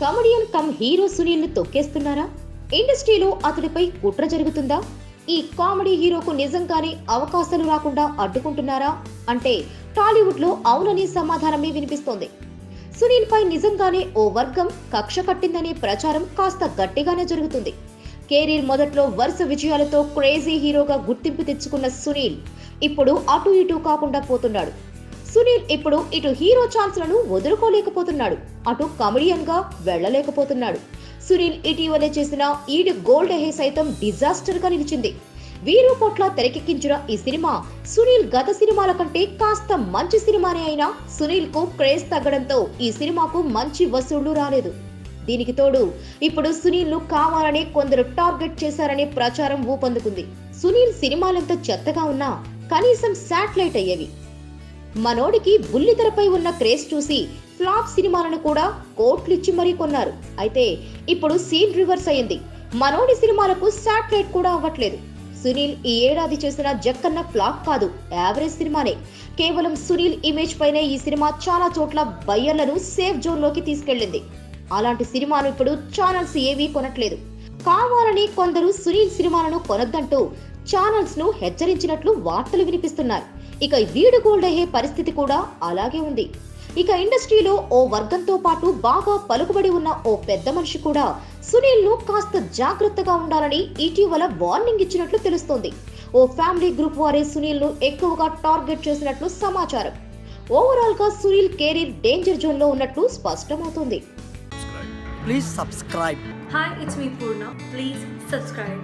Comedian cum hero సునీల్ను తొక్కేస్తున్నారా? ఇండస్ట్రీలో అతడిపై కుట్ర జరుగుతుందా? ఈ కామెడీ హీరోకు నిజంగానే అవకాశాలు రాకుండా అడ్డుకుంటున్నారా? అంటే టాలీవుడ్లో అవునని సమాధానమే వినిపిస్తోంది. సునీల్ పై నిజంగానే ఓ వర్గం కక్ష కట్టిందనే ప్రచారం కాస్త గట్టిగానే జరుగుతుంది. కెరీర్ మొదట్లో వరుస విజయాలతో క్రేజీ హీరోగా గుర్తింపు తెచ్చుకున్న సునీల్ ఇప్పుడు అటు ఇటు కాకుండా పోతున్నాడు. సునీల్ ఇప్పుడు ఇటు హీరో ఛాన్స్లను వదులుకోలేకపోతున్నాడు. అటు కమెడియన్గా వెళ్ళలేకపోతున్నాడు. సునీల్ ఇటీవలే చేసిన ఈడు గోల్డ్ హే సైతం డిజాస్టర్గా నిలిచింది. వీరు పొట్ల తెరకెక్కించిన ఈ సినిమా సునీల్ గత సినిమాల కంటే కాస్త మంచి సినిమానే అయినా సునీల్కు క్రేజ్ తగ్గడంతో ఈ సినిమాకు మంచి వసూళ్ళు రాలేదు. దీనికి తోడు ఇప్పుడు సునీల్ను కావాలని కొందరు టార్గెట్ చేశారనే ప్రచారం ఊపందుకుంది. సునీల్ సినిమాలంత చెత్తగా ఉన్నా కనీసం శాటిలైట్ అయ్యేవి. మనోడికి బుల్లితెరపై ఉన్న క్రేజ్ చూసి ఫ్లాప్ సినిమాలను కూడా కోట్లిచ్చి మరీ కొన్నారు. అయితే ఇప్పుడు సీన్ రివర్స్ అయింది మనోడి సినిమాలకు శాటిలైట్ కూడా అవ్వట్లేదు. సునీల్ ఈ ఏడాది చేసిన జక్కన్న ఫ్లాప్ కాదు యావరేజ్ సినిమానే. కేవలం సునీల్ ఇమేజ్ పైనే ఈ సినిమా చాలా చోట్ల బయ్యర్లను సేఫ్ జోన్లోకి తీసుకెళ్ళింది. అలాంటి సినిమాలు ఇప్పుడు ఛానల్స్ ఏవీ కొనట్లేదు. కావాలని కొందరు సునీల్ సినిమాలను కొనొద్దంటూ ఛానల్స్ను హెచ్చరించినట్లు వార్తలు వినిపిస్తున్నాయి. ఇక వీడు గోల్డ్ అయ్యే పరిస్థితి కూడా అలాగే ఉంది ఇక ఇండస్ట్రీలో ఓ వర్గంతో పాటు బాగా పలుకుబడి ఉన్న ఓ పెద్ద మనిషి కూడా సునీల్ను కాస్త జాగ్రత్తగా ఉండాలని ఇటీవల వార్నింగ్ ఇచ్చినట్లు తెలుస్తోంది ఓ ఫ్యామిలీ గ్రూప్ వారే సునీల్ను ఎక్కువగా టార్గెట్ చేసినట్లు సమాచారం ఓవరాల్గా సునీల్ కెరీర్ డేంజర్ జోన్లో ఉన్నట్లు స్పష్టమవుతోంది Please subscribe. Hi, it's me Purna. Please subscribe.